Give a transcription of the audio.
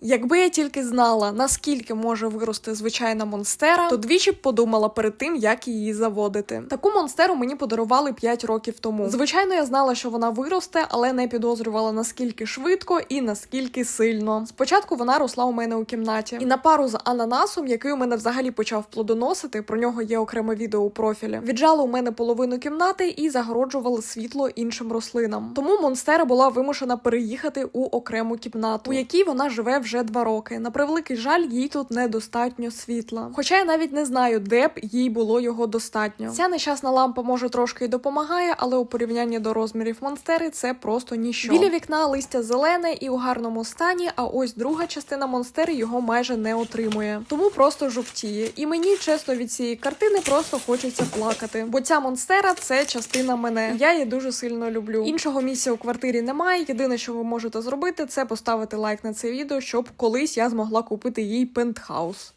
Якби я тільки знала, наскільки може вирости звичайна монстера, то двічі б подумала перед тим, як її заводити. Таку монстеру мені подарували 5 років тому. Звичайно, я знала, що вона виросте, але не підозрювала наскільки швидко і наскільки сильно. Спочатку вона росла у мене у кімнаті, і на пару з ананасом, який у мене взагалі почав плодоносити, про нього є окреме відео у профілі. Віджали у мене половину кімнати і загороджували світло іншим рослинам. Тому монстера була вимушена переїхати у окрему кімнату, у якій вона живе вже два роки. На превеликий жаль, їй тут недостатньо світла. Хоча я навіть не знаю, де б їй було його достатньо. Ця нещасна лампа може трошки й допомагає, але у порівнянні до розмірів монстери це просто ніщо. Біля вікна листя зелене і у гарному стані. А ось друга частина монстери його майже не отримує, тому просто жовтіє. І мені чесно від цієї картини просто хочеться плакати. Бо ця монстера це частина мене. Я її дуже сильно люблю. Іншого місця у квартирі немає. Єдине, що ви можете зробити, це поставити лайк на це відео, щоб колись я змогла купити їй пентхаус.